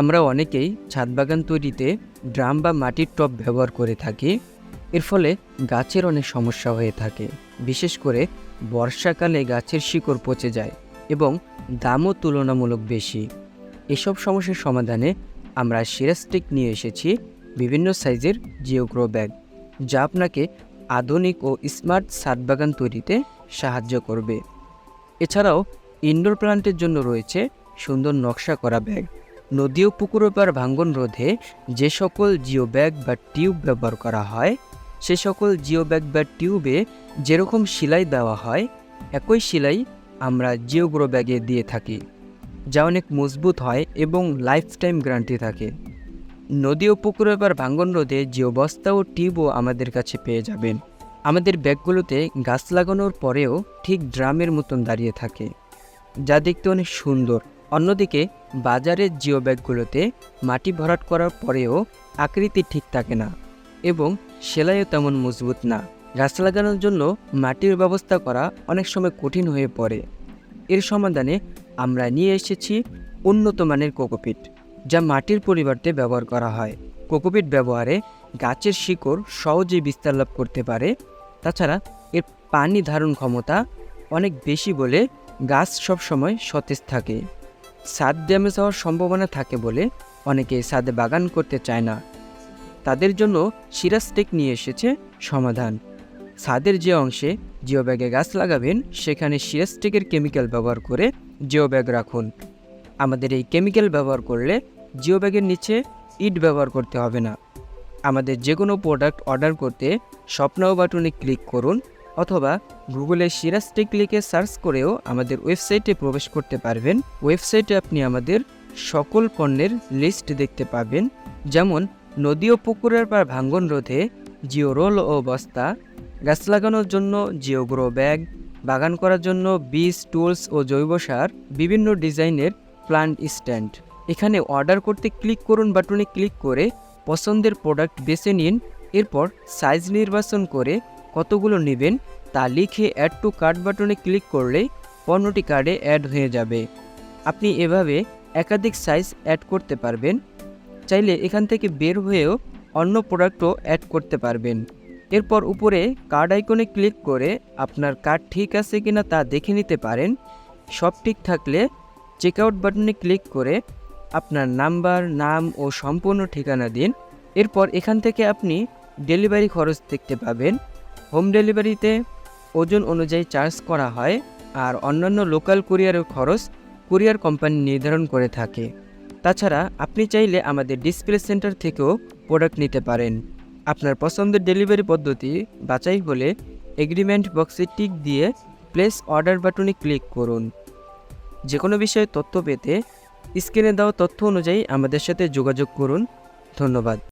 আমরা অনেকেই ছাদ বাগান তৈরিতে ড্রাম বা মাটির টব ব্যবহার করে থাকি। এর ফলে গাছের অনেক সমস্যা হয়ে থাকে। বিশেষ করে বর্ষাকালে গাছের শিকড় পচে যায় এবং দামও তুলনামূলক বেশি। এসব সমস্যার সমাধানে আমরা সিরাস্টিক নিয়ে এসেছি বিভিন্ন সাইজের জিওগ্রো ব্যাগ, যা আপনাকে আধুনিক ও স্মার্ট ছাদ বাগান তৈরিতে সাহায্য করবে। এছাড়াও ইনডোর প্লান্টের জন্য রয়েছে সুন্দর নকশা করা ব্যাগ। নদী ও পুকুরের পার ভাঙ্গন রোধে যে সকল জিও ব্যাগ বা টিউব ব্যবহার করা হয়, সে সকল জিও ব্যাগ বা টিউবে যেরকম সেলাই দেওয়া হয়, একই সেলাই আমরা জিওগ্রো ব্যাগে দিয়ে থাকি, যা অনেক মজবুত হয় এবং লাইফ টাইম গ্যারান্টি থাকে। নদী ও পুকুরের পার ভাঙ্গন রোধে জিও বস্তা ও টিউবও আমাদের কাছে পেয়ে যাবেন। আমাদের ব্যাগগুলোতে গাছ লাগানোর পরেও ঠিক ড্রামের মতন দাঁড়িয়ে থাকে, যা দেখতে অনেক সুন্দর। অন্যদিকে, বাজারের জিও ব্যাগগুলোতে মাটি ভরাট করার পরেও আকৃতি ঠিক থাকে না এবং সেলাইও তেমন মজবুত না। গাছ লাগানোর জন্য মাটির ব্যবস্থা করা অনেক সময় কঠিন হয়ে পড়ে। এর সমাধানে আমরা নিয়ে এসেছি উন্নত মানের কোকোপিট, যা মাটির পরিবর্তে ব্যবহার করা হয়। কোকোপিট ব্যবহারে গাছের শিকড় সহজেই বিস্তার লাভ করতে পারে। তাছাড়া এর পানি ধারণ ক্ষমতা অনেক বেশি বলে গাছ সবসময় সতেজ থাকে। ছাদ ড্যামেজ হওয়ার সম্ভাবনা থাকে বলে অনেকে ছাদে বাগান করতে চায় না। তাদের জন্য সিরাস্টেক নিয়ে এসেছে সমাধান। ছাদের যে অংশে জিও ব্যাগে গাছ লাগাবেন, সেখানে সিরাস্টেকের কেমিক্যাল ব্যবহার করে জিও ব্যাগ রাখুন। আমাদের এই কেমিক্যাল ব্যবহার করলে জিও ব্যাগের নিচে ইট ব্যবহার করতে হবে না। আমাদের যে কোনো প্রোডাক্ট অর্ডার করতে স্বপ্নাও বাটনে ক্লিক করুন অথবা গুগলে সিরাস্টিক লিখে সার্চ করেও আমাদের ওয়েবসাইটে প্রবেশ করতে পারবেন। ওয়েবসাইটে আপনি আমাদের সকল পণ্যের লিস্ট দেখতে পাবেন, যেমন নদী ও পুকুরের পার ভাঙ্গন রোধে জিও রোল ও বস্তা, গাছ লাগানোর জন্য জিও গ্রো ব্যাগ, বাগান করার জন্য বীজ, টুলস ও জৈব সার, বিভিন্ন ডিজাইনের প্লান্ট স্ট্যান্ড। এখানে অর্ডার করতে ক্লিক করুন বাটনে ক্লিক করে পছন্দের প্রোডাক্ট বেছে নিন, এরপর সাইজ নির্বাচন করে কতগুলো নেবেন তা লিখে অ্যাড টু কার্ট বাটনে ক্লিক করলে পণ্যটি কার্ডে অ্যাড হয়ে যাবে। আপনি এভাবে একাধিক সাইজ অ্যাড করতে পারবেন। চাইলে এখান থেকে বের হয়েও অন্য প্রোডাক্টও অ্যাড করতে পারবেন। এরপর উপরে কার্ড আইকনে ক্লিক করে আপনার কার্ড ঠিক আছে কিনা তা দেখে নিতে পারেন। সব ঠিক থাকলে চেকআউট বাটনে ক্লিক করে আপনার নাম্বার নাম ও সম্পূর্ণ ঠিকানা দিন। এরপর এখান থেকে আপনি ডেলিভারি খরচ দেখতে পাবেন। হোম ডেলিভারিতে ওজন অনুযায়ী চার্জ করা হয় আর অন্যান্য লোকাল কুরিয়ারের খরচ কুরিয়ার কোম্পানি নির্ধারণ করে থাকে। তাছাড়া আপনি চাইলে আমাদের ডিসপ্লে সেন্টার থেকেও প্রোডাক্ট নিতে পারেন। আপনার পছন্দের ডেলিভারি পদ্ধতি বাছাই হলে এগ্রিমেন্ট বক্সে টিক দিয়ে প্লেস অর্ডার বাটনে ক্লিক করুন। যে কোনো বিষয়ে তথ্য পেতে স্ক্রিনে দেওয়া তথ্য অনুযায়ী আমাদের সাথে যোগাযোগ করুন। ধন্যবাদ।